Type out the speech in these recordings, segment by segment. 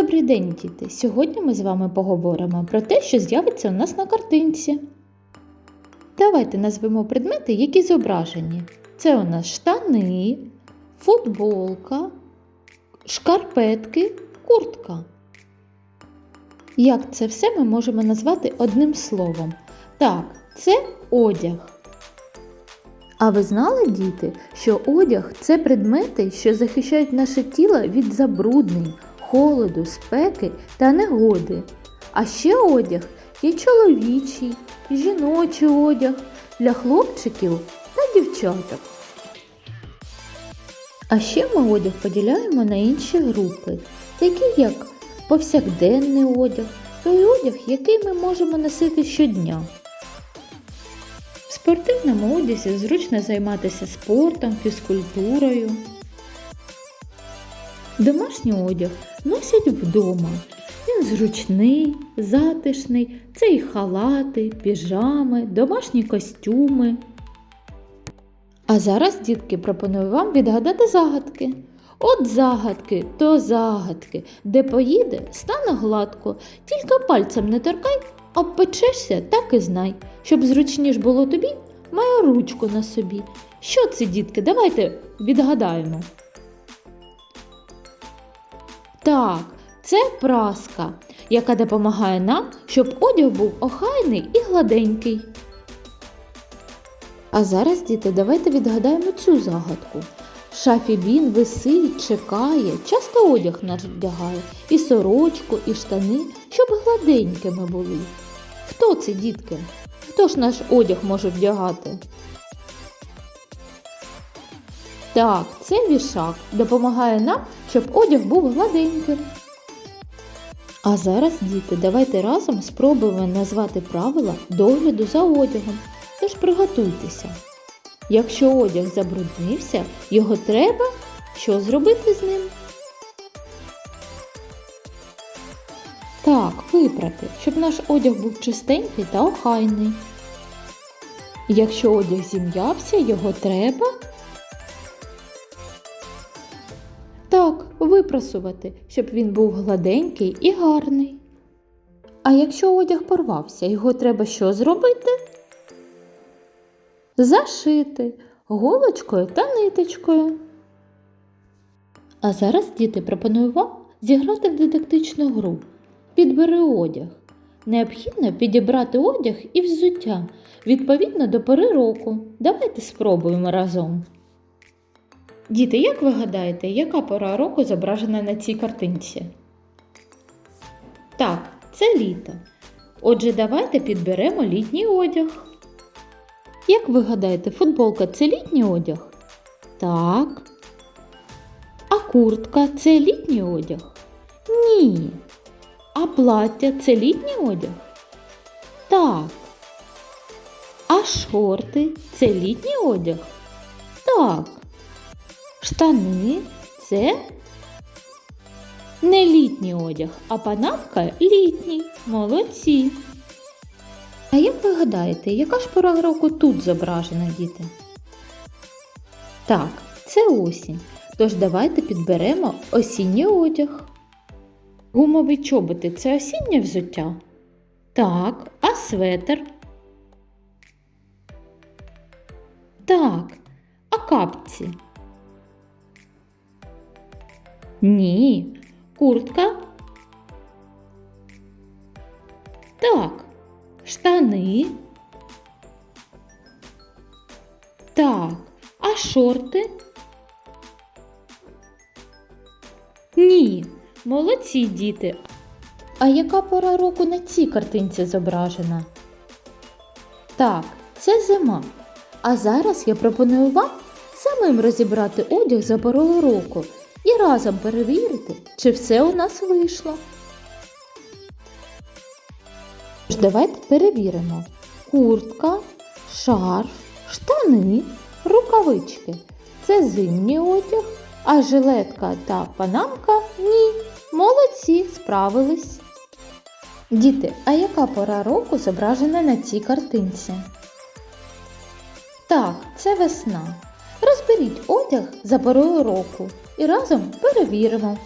Добрий день, діти! Сьогодні ми з вами поговоримо про те, що з'явиться у нас на картинці. Давайте назвемо предмети, які зображені. Це у нас штани, футболка, шкарпетки, куртка. Як це все ми можемо назвати одним словом? Так, це одяг. А ви знали, діти, що одяг це предмети, що захищають наше тіло від забруднень, холоду, спеки та негоди. А ще одяг є чоловічий, і жіночий одяг для хлопчиків та дівчаток. А ще ми одяг поділяємо на інші групи, такі як повсякденний одяг, той одяг, який ми можемо носити щодня. В спортивному одязі зручно займатися спортом, фізкультурою. Домашній одяг носять вдома. Він зручний, затишний, це і халати, піжами, домашні костюми. А зараз, дітки, пропоную вам відгадати загадки. От загадки, то загадки, де поїде, стане гладко, тільки пальцем не торкай, обпечешся, так і знай. Щоб зручніш було тобі, маю ручку на собі. Що це, дітки? Давайте відгадаємо. Так, це праска, яка допомагає нам, щоб одяг був охайний і гладенький. А зараз, діти, давайте відгадаємо цю загадку. В шафі він висить, чекає, часто одяг наш вдягає, і сорочку, і штани, щоб гладенькими були. Хто це, дітки? Хто ж наш одяг може вдягати? Так, це вішак допомагає нам, щоб одяг був гладеньким. А зараз, діти, давайте разом спробуємо назвати правила догляду за одягом. Тож приготуйтеся. Якщо одяг забруднився, його треба що зробити з ним? Так, випрати, щоб наш одяг був чистенький та охайний. Якщо одяг зім'явся, його треба випрасувати, щоб він був гладенький і гарний. А якщо одяг порвався, його треба що зробити? Зашити голочкою та ниточкою. А зараз, діти, пропоную вам зіграти в дидактичну гру. Підбери одяг. Необхідно підібрати одяг і взуття відповідно до пори року. Давайте спробуємо разом. Діти, як ви гадаєте, яка пора року зображена на цій картинці? Так, це літо. Отже, давайте підберемо літній одяг. Як ви гадаєте, футболка це літній одяг? Так. А куртка це літній одяг? Ні. А плаття це літній одяг? Так. А шорти це літній одяг? Так. Штани це не літній одяг, а панамка літній. Молодці. А як ви гадаєте, яка ж пора року тут зображена, діти? Так, це осінь. Тож давайте підберемо осінній одяг. Гумові чоботи це осіннє взуття? Так, а светр? Так, а капці? Ні. Куртка? Так. Штани? Так. А шорти? Ні. Молодці діти. А яка пора року на цій картинці зображена? Так, це зима. А зараз я пропоную вам самим розібрати одяг за порою року і разом перевірити, чи все у нас вийшло. Тож давайте перевіримо. Куртка, шарф, штани, рукавички. Це зимній одяг, а жилетка та панамка ні. Молодці, справились. Діти, а яка пора року зображена на цій картинці? Так, це весна. Розберіть одяг за порою року і разом перевіримо.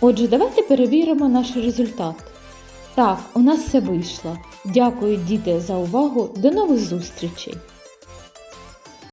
Отже, давайте перевіримо наш результат. Так, у нас все вийшло. Дякую, діти, за увагу. До нових зустрічей!